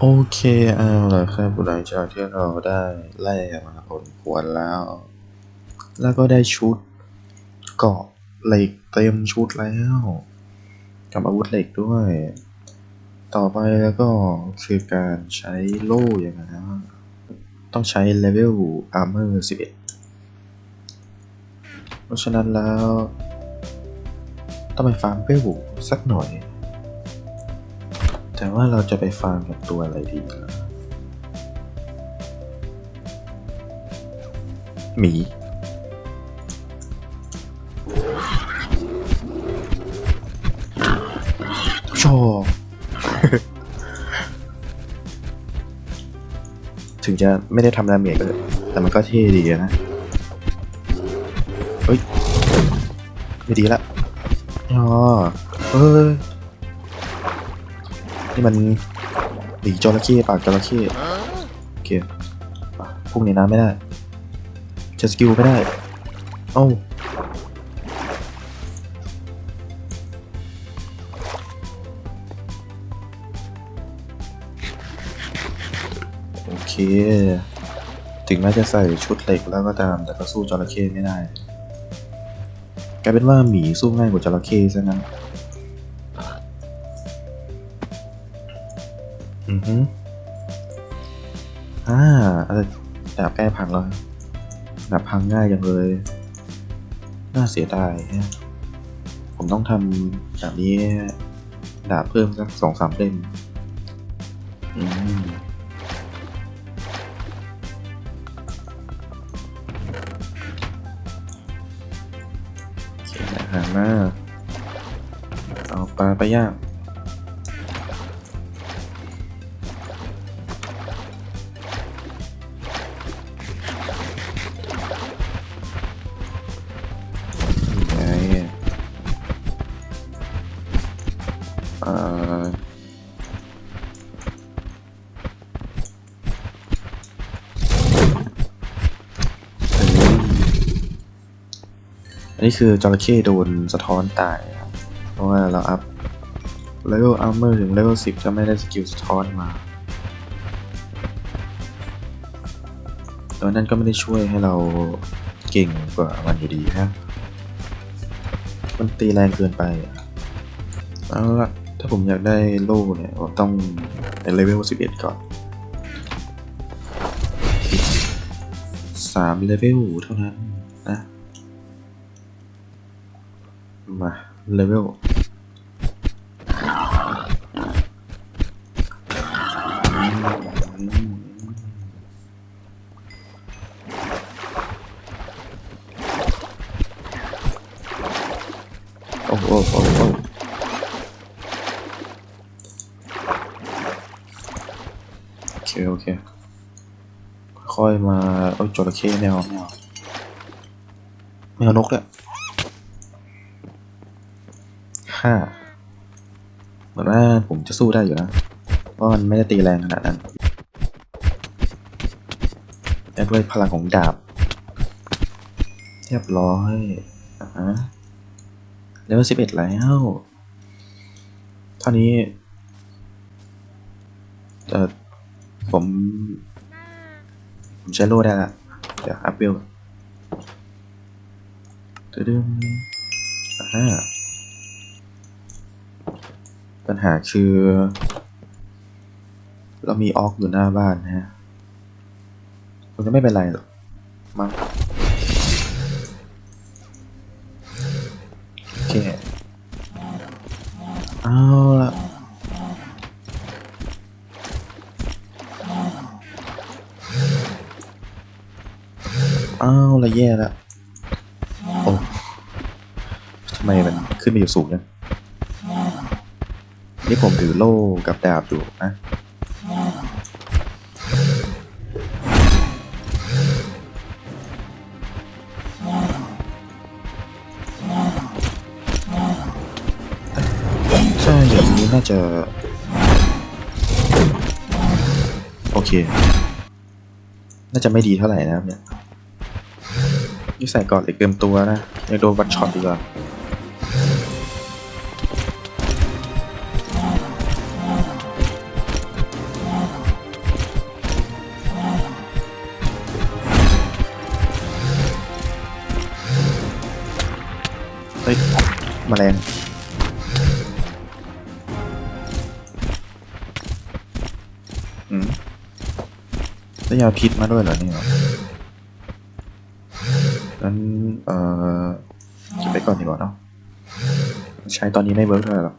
โอเคเอาล่ะครับหลังจากที่เราได้ไล่มาผลควรแล้ว แล้วก็ได้ชุดเกราะเหล็กเต็มชุดแล้วกับอาวุธเหล็กด้วย ต่อไปแล้วก็คือการใช้โล่อย่างนั้นะต้องใช้เลเวลอาร์เมอร์11เพราะฉะนั้นแล้ว ต้องไปฟาร์มเวลสักหน่อย แต่ว่าเราจะไปฟาร์มกับตัวอะไรดีล่ะหมีชอบถึงจะไม่ได้ทำดาเมจก็แต่มันก็เท่ดีนะ เฮ้ย ไม่ดีละอ๋อเอ้ย นี่มันหลีจระเข้ปากจระเข้โอเคพุ่งในน้ำไม่ได้จะสกิลไม่ได้เอ้าโอเค ถึงแม้จะใส่ชุดเหล็กแล้วก็ตาม แต่ก็สู้จระเข้ไม่ได้ กลายเป็นว่าหมีสู้ง่ายกว่าจระเข้ซะงั้น อือฮึอ่าอะไรดาบแก้พังแล้วดาบพังง่ายจังเลย น่าเสียดายฮะผมต้องทำแบบนี้ดาบเพิ่มสักสองสามเล่มอืมเขียนอาหารมาเอาปลาไปย่าง นนี้คือจระเข้โดนสะท้อนตายครับ เพราะว่าเราอัพเลเวลอาร์เมอร์ถึงเลเวลสิบจะไม่ได้สกิลสะท้อนมา ตัวนั้นก็ไม่ได้ช่วยให้เราเก่งกว่ามันอยู่ดีนะมันตีแรงเกินไปเอาละถ้าผมอยากได้โล่เนี่ยผมต้องในเลเวล11 ก่อนอีกสามเลเวลเท่านั้นนะ มาเลเวลโอ้โหโอ้โหโอ้โหโอเค โอเค ค่อยมาโอ้ยจระเข้แมวแมวแมวนกเลย ห้าเหมือนว่าผมจะสู้ได้อยู่นะ เพราะมันไม่ได้ตีแรงขนาดนั้นแต่ด้วยพลังของดาบ เรียบร้อยอะเลเวลสิบเอ็ดแล้วเท่านี้เอ่อผม ผมใช้โล่ได้ละ เดี๋ยวอัพเวลตึดึงอ่า ปัญหาคือ เรามีออกอยู่หน้าบ้านนะฮะมันจะไม่เป็นไรหรอกมั้งโอเคเอาละเอาละแย่ละโอ้ทำไมมันขึ้นมาอยู่สูงเนี่ย นี่ผมถือโล่กับดาบอยู่นะใช่อย่างนี้น่าจะ โอเค น่าจะไม่ดีเท่าไหร่นะครับเนี่ยนี่ใส่ก่อนเหล็กเต็มตัวนะยังโดนวันช็อตดีกว่า แมลงอืมได้ยาพิษมาด้วยเหรอเนี่ยงั้นเอ่อไปก่อนดีกว่าเนาะ ใช้ตอนนี้ไม่เวิร์กเท่าไหร่หรอก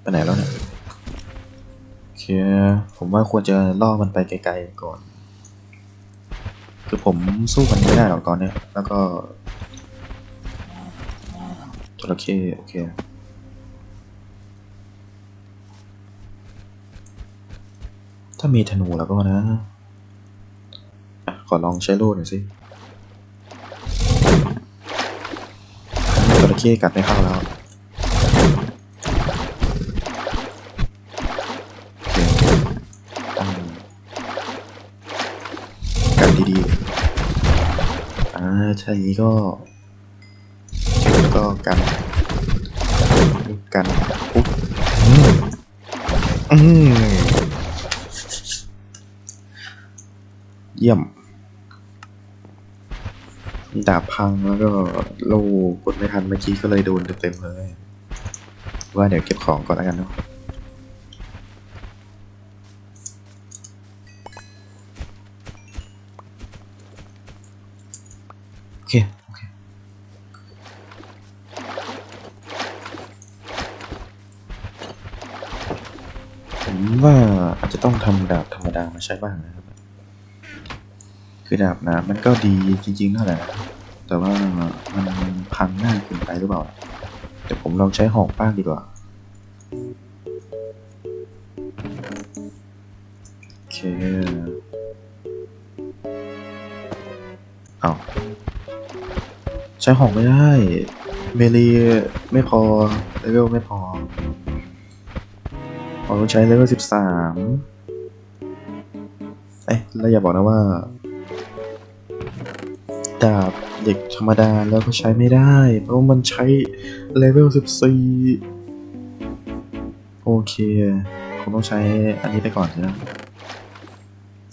ไปไหนแล้วเนี่ย โอเค ผม ว่าควรจะล่อมันไปไกลๆก่อน คือผมสู้มันไม่ได้หรอกตอนเนี้ย แล้วก็จระเข้โอเคถ้ามีธนูแล้วก็นะอะขอลองใช้โล่หน่อยสิจระเข้กัดไม่เข้าแล้ว ช่อย่างนี้ก็ก็กันกันปุ๊บอืมอืมเยี่ยม ดาบพังแล้วก็โลกดไม่ทันเมื่อกี้ก็เลยโดนเต็มๆเลย ว่าเดี๋ยวเก็บของก่อนแล้วกันเนาะ ผมว่าอาจจะต้องทำดาบธรรมดามาใช้บ้างนะครับ คือดาบน้ำมันก็ดีจริงๆนั่นแหละแต่ว่ามันพังง่ายเกินไปหรือเปล่าเดี๋ยวผมลองใช้หอกบ้างดีกว่า โอเคเอาใช้หอกไม่ได้ เมลีไม่พอเลเวลไม่พอ เราต้องใช้เลเวลสิบสามเอ๊ะแล้วอย่าบอกนะว่า ดาบเหล็กธรรมดาแล้วก็ใช้ไม่ได้ เพราะมันใช้เลเวลสิบสี่โอเคคงต้องใช้อันนี้ไปก่อนนะ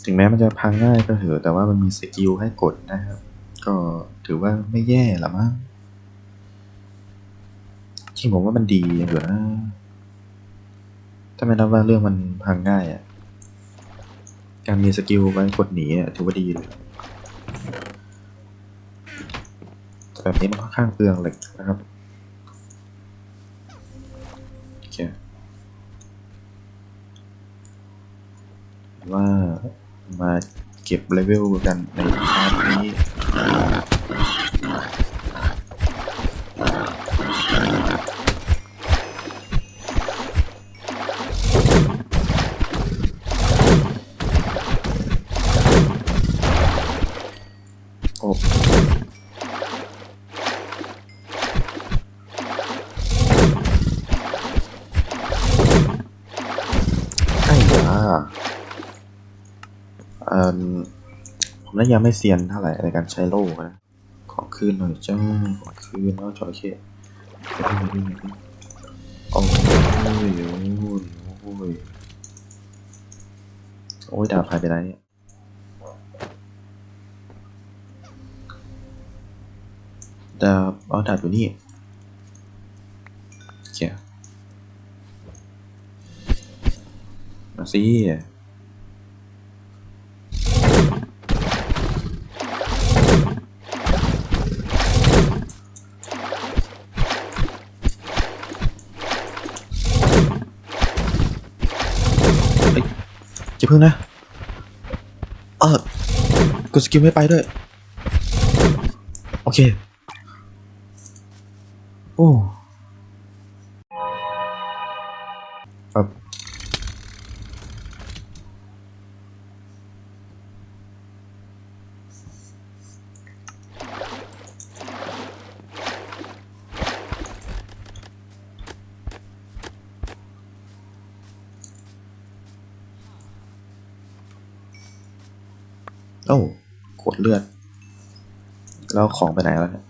ถึงแม้มันจะพังง่ายก็เถอะแต่ว่ามันมีสกิลให้กดนะครับ ก็ถือว่าไม่แย่ละมั้งจริงผมว่ามันดีอยู่นะาไม่นับว่าเรื่องมันพังง่ายอะ่ะ การมีสกิลไว้กดหนีถือว่าดีเลยแต่แบบนี้มันค่อนข้างเปลืองเหล็กนะครับโอเคว่ามาเก็บเลเวลกันในพาร์ทนี้ น่ายังไม่เซียนเท่าไหร่ในการใช้โล่นะ ขอคืนหน่อยจ้า ขอคืนแล้วจอยเคไปดิไปดิไปดิโอ้ยโอ้ยโอ้ยโอ้ยดาบหายไปไหนเนี่ยดาบอ๋อดาบอยู่นี่โอเคมาสิ พึ่งนะ เออกดสกิลไม่ไปด้วย โอเค โอ้ โอ้กดเลือด แล้วของไปไหนแล้วเนี่ย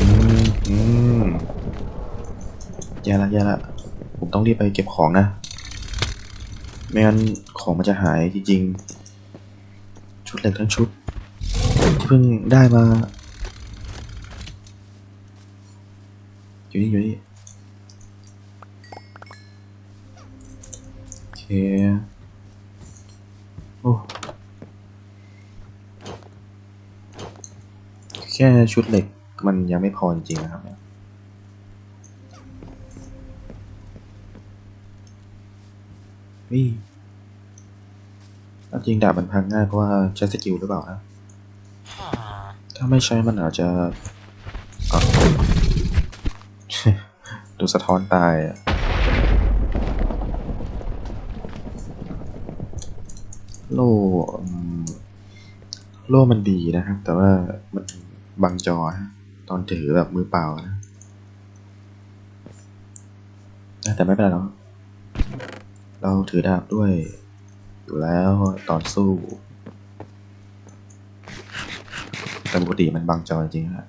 อืมอืมแย่ละแย่ละผมต้องรีบไปเก็บของนะ ไม่งั้นของมันจะหายจริงๆ ชุดเหล็กทั้งชุด ที่เพิ่งได้มา อยู่นี่อยู่นี่โอเค โอ้ แค่ชุดเหล็กมันยังไม่พอจริงๆนะครับเนี่ยเฮ้ยเอาจริงดาบมันพังง่ายเพราะว่าใช้สกิลหรือเปล่านะถ้าไม่ใช้มันอาจจะดูสะท้อนตายอะโล่โล่มันดีนะครับ แต่ว่ามัน บังจอฮะตอนถือแบบมือเปล่านะแต่ไม่เป็นไรหรอกเราถือดาบด้วย อยู่แล้วตอนสู้ แต่ปกติมันบังจอจริงฮะ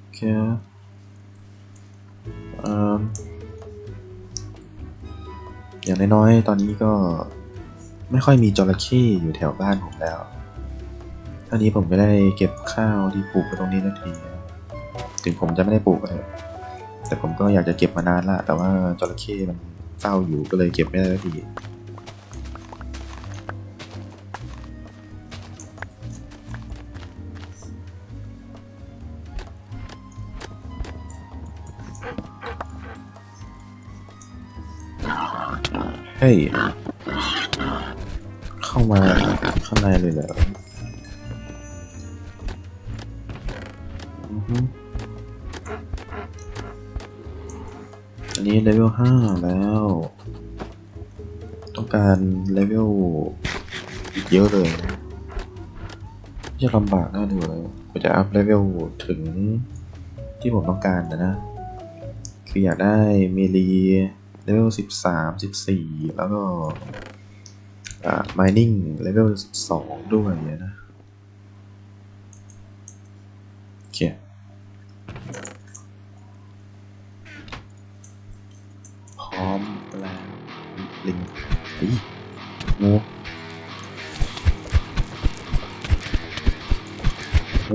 โอเคเอิ่มอย่างน้อยๆ ตอนนี้ก็ไม่ค่อยมีจระเข้อยู่แถวบ้านผมแล้ว ท่านี้ผมไม่ได้เก็บข้าวที่ปลูกไว้ตรงนี้นาทีนะถึงผมจะไม่ได้ปลูกเถอะแต่ผมก็อยากจะเก็บมานานละ แต่ว่าจระเข้มันเฝ้าอยู่ก็เลยเก็บไม่ได้สักทีเฮ้ย เข้ามาข้างในเลยเหรอ นี้เลเวลห้าแล้ว ต้องการเลเวลอีกเยอะเลยจะลำบากน่าดูเลยกว่าจะอัพเลเวลถึงที่ผมต้องการนะนะคืออยากได้เมลีเลเวลสิบสามสิบสี่แล้วก็อ่า mining เลเวลสิบสองด้วยนะ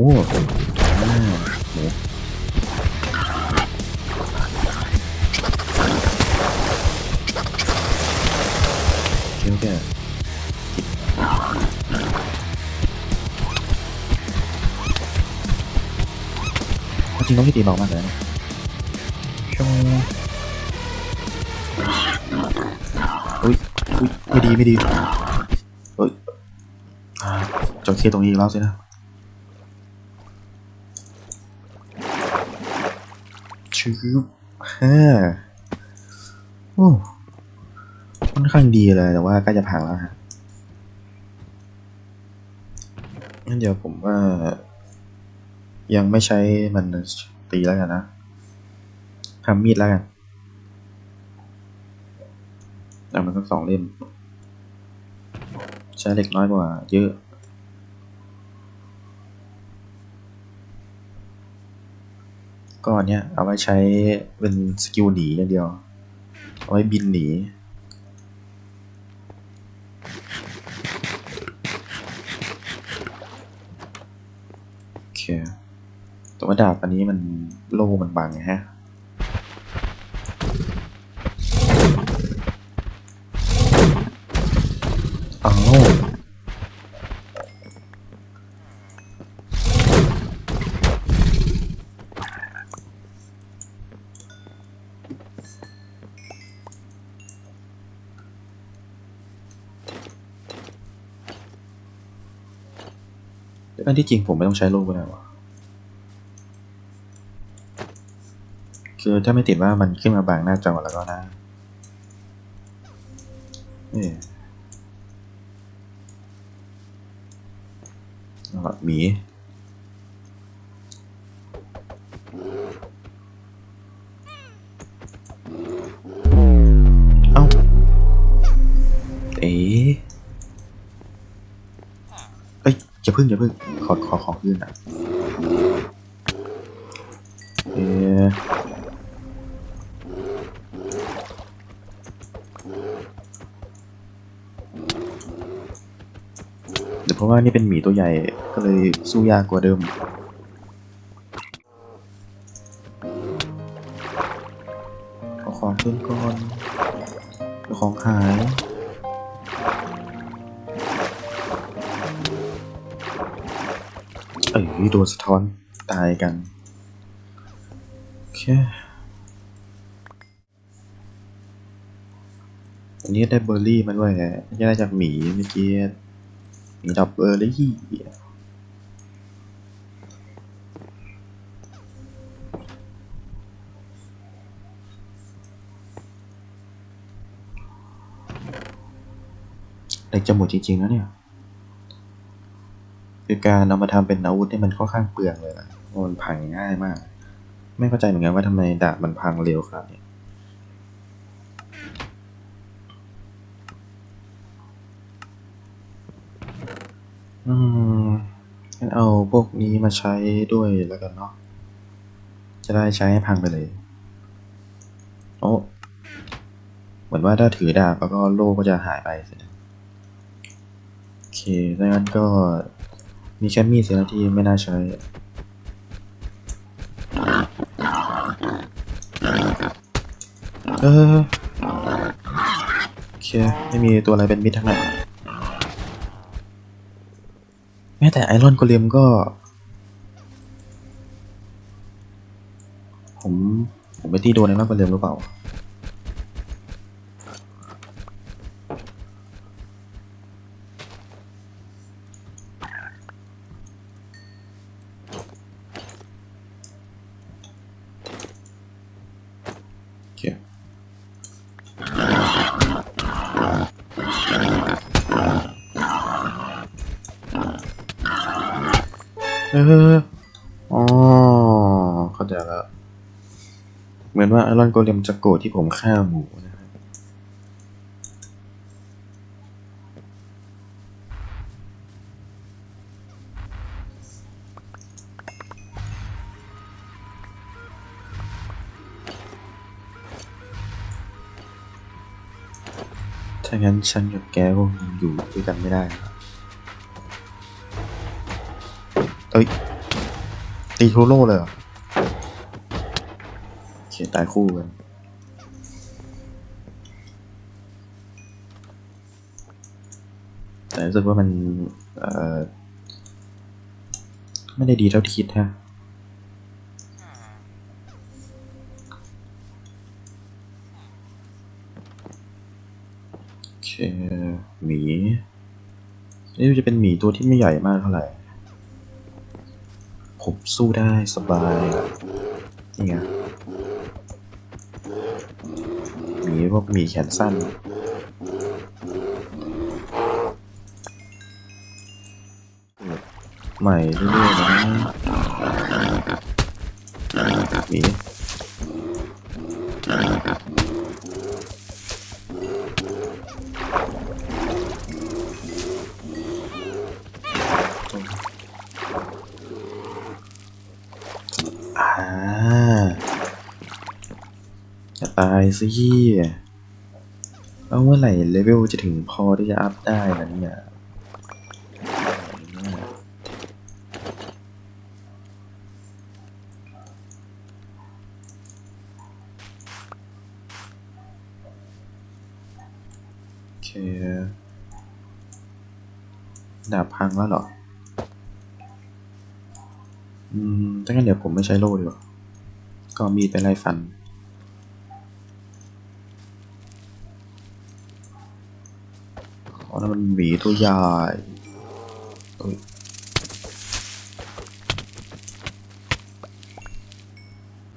โอ้อ่าหมูโอเคโอเคจริงต้องที่ตีเบ ชืบฮ่าโอ้ค่อนข้างดีเลยแต่ว่าใกล้จะพังแล้วฮะงั้นเดี๋ยวผมว่า ยังไม่ใช้มันตีแล้วกันนะทำมีดแล้วกันเอามันสักสองเล่ม ใช้เหล็กน้อยกว่าเยอะ ก็อันเนี้ยเอาไว้ใช้เป็นสกิลหนีอย่างเดียว เอาไว้บินหนี โอเคแต่ว่าดาบอันนี้มันโล่มันบางไงฮะ ที่จริงผมไม่ต้องใช้ลูก็ได้วะคือถ้าไม่ติดว่ามันขึ้นมาบางหน้าจอแล้วก็นะเอ๊ะอ๋อหมี จะพึ่งจะพึ่งขอขอขอคืนอะเออเพราะว่านี่เป็นหมีตัวใหญ่ก็เลยสู้ยากกว่าเดิม นสะท้อนตายกัน โอเคอันนี้ได้เบอร์รี่มาด้วยไงไม่ได้จากหมีเมื่อกี้หมีดอกเบอร์รี่เด็กจะหมดจริงๆแล้วเนี่ย คือการเอามาทำเป็นอาวุธเนี่ยมันค่อนข้างเปลืองเลยนะเพราะมันพังง่ายมาก ไม่เข้าใจเหมือนกันว่าทำไมดาบมันพังเร็วขนาดนี้อืมงั้นเอาพวกนี้มาใช้ด้วยแล้วกันเนาะ จะได้ใช้ให้พังไปเลย โอ้เหมือนว่าถ้าถือดาบแล้วก็โล่ก็จะหายไปสิโอเคดังนั้นก็ มีแค่มีดเสียแล้วที่ไม่น่าใช้ เออโอเค ไม่มีตัวอะไรเป็นมิตรทั้งนั้นแม้แต่ไอรอนโกเลมก็ ผม ผมไปตีโดนไอรอนโกเลมหรือเปล่า อออ๋อเข้าใจแล้ว เหมือนว่าไอรอนโกเลมจะโกรธที่ผมฆ่าหมูนะครับ ถ้างั้นฉันกับแกคงอยู่ด้วยกันไม่ได้ อ้ย ตีโทโร่เลยเหรอเขียนตายคู่กันแต่รู้สึกว่ามัน เอ่อ ไม่ได้ดีเท่าที่คิดฮะโอเคหมีนี่จะเป็นหมีตัวที่ไม่ใหญ่มากเท่าไหร่ ผมสู้ได้สบายนี่ไงมีพวกมีแขนสั้น ใหม่เรื่อยๆนะมี ตายสิแล้วเมื่อไหร่เลเวลจะถึงพอที่จะอัพได้ล่ะเนี่ยโอเคดาบพังแล้วเหรอ อืมถ้างั้นเดี๋ยวผมไม่ใช้โล่ดีกว่าก็มีดไปไล่ฟัน อ๋อ นั่นมันหมีตัวใหญ่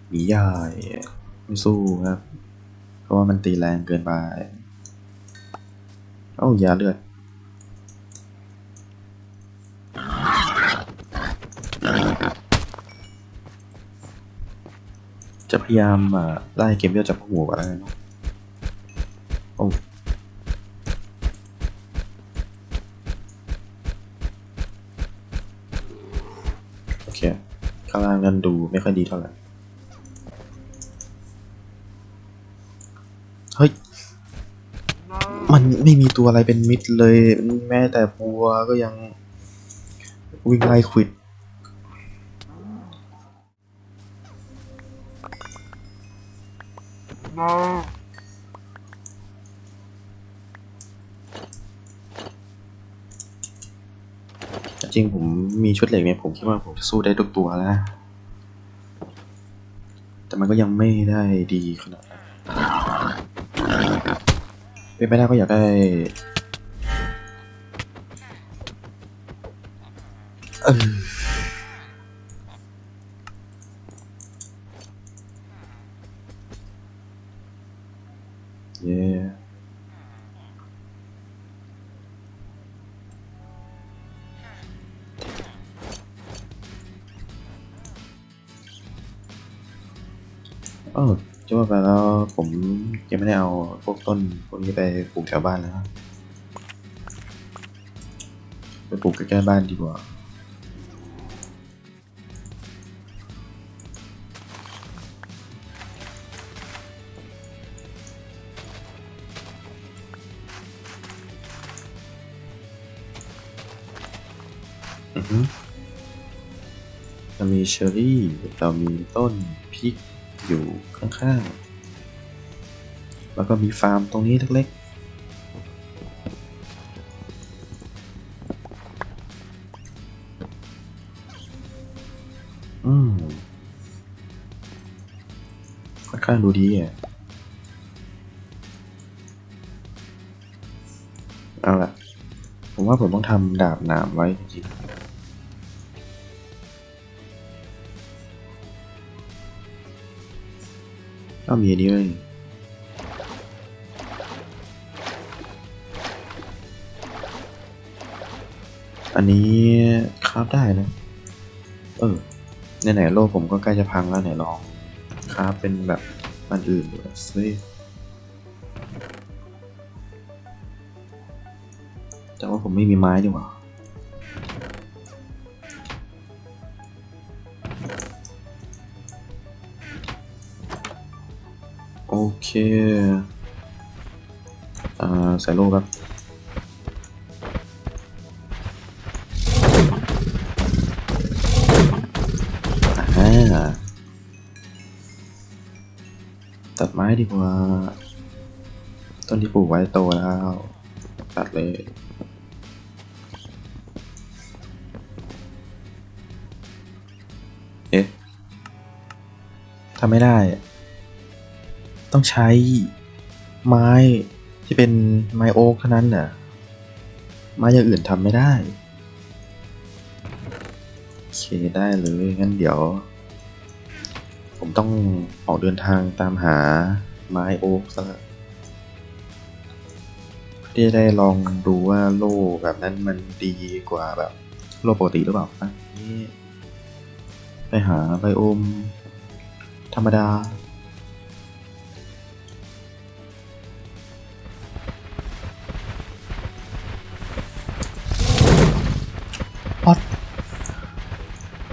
หมีใหญ่ไม่สู้ครับ เพราะว่ามันตีแรงเกินไป เอ้ายาเลือดจะพยายามอ่าไล่เกมเลือดจากหัวก่อนแล้วกันะโอ้โอเค ข้างล่างนั้นดูไม่ค่อยดีเท่าไหร่ เฮ้ย มันไม่มีตัวอะไรเป็นมิตรเลย แม้แต่บัวก็ยังวิ่งไล่ควิด จริงผมมีชุดเหล็กเนี่ยผมคิดว่าผมจะสู้ได้ทุกตัวแล้วนะแต่มันก็ยังไม่ได้ดีขนาดเป็นไปได้ก็อยากได้ เออ ต้นพวกนี้ไปปลูกแถวบ้านแล้วไปปลูกใกล้ๆบ้านดีกว่าเรามีเชอร์รี่ เรามีต้นพริกอยู่ข้างๆ แล้วก็มีฟาร์มตรงนี้เล็กๆ อืมค่อนข้างดูดีอะเอาละผมว่าผมต้องทำดาบหนามไว้จริงๆก็มีอันนี้เลย อันนี้คราฟได้นะ เออไหนๆโลกผมก็ใกล้จะพังแล้วไหนลองคราฟเป็นแบบอันอื่นดูสิแต่ว่าผมไม่มีไม้ดีกว่าโอเค อ่าใส่โล่ครับ ดีกว่า ต้นที่ปลูกไว้โตแล้ว ตัดเลยเอ๊ะทำไม่ได้ ต้องใช้ไม้ที่เป็นไม้โอ๊กเท่านั้นน่ะ ไม้อย่างอื่นทำไม่ได้โอเคได้เลยงั้นเดี๋ยว ผมต้องออกเดินทางตามหา ไม้โอ๊กซะที่ได้ลองดูว่าโล่แบบนั้นมันดีกว่าแบบโล่ปกติหรือเปล่านะนี่ไปหาไบโอม ธรรมดา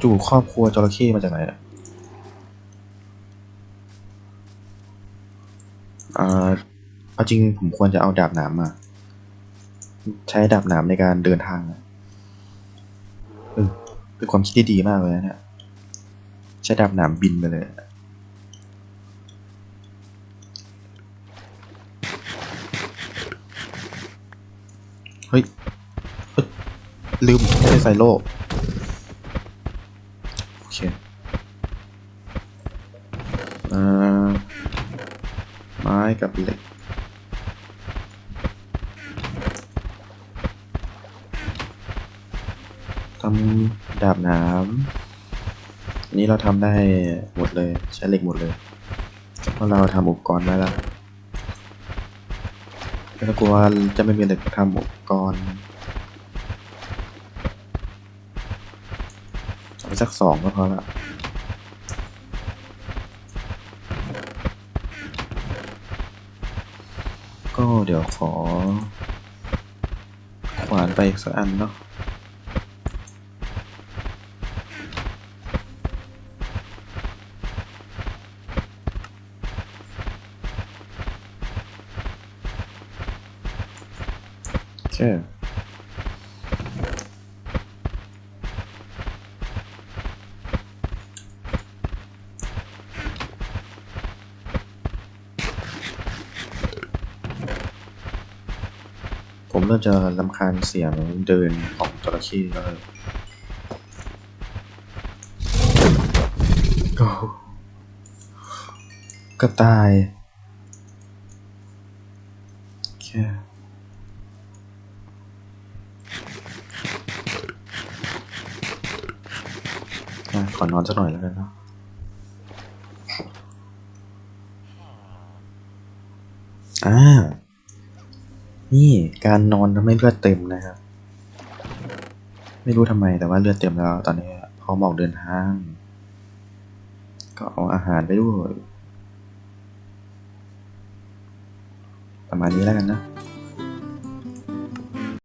จู่ครอบครัวจระเข้มาจากไหนอะ อ่าเอาจริงผมควรจะเอาดาบหนามมา ใช้ดาบหนามในการเดินทางอะเออเป็นความคิดที่ดีมากเลยนะ ใช้ดาบหนามบินไปเลยเฮ้ยลืมไม่ใส่โล่ กับเหล็ก ทำดาบนามอันนี้เราทำได้หมดเลยใช้เหล็กหมดเลยเพราะเราทำอุปกรณ์ไว้แล้วไม่ต้องกลัวจะไม่มีเหล็กทำอุปกรณ์เอาไปสักสองก็พอละ ก็เดี๋ยวขอ ขวานไปอีกสักอันเนาะเค ผมเริ่มจะรำคาญเสียงเดินของจระเข้แล้วเลยกระต่ายโอเคอะขอนอนสักหน่อยแล้วกันเนาะอ่า นี่การนอนทำให้เลือดเต็มนะครับ ไม่รู้ทำไมแต่ว่าเลือดเต็มแล้วตอนนี้พอมออกเดินทาง ก็เอาอาหารไปด้วย ประมาณนี้แล้วกันนะ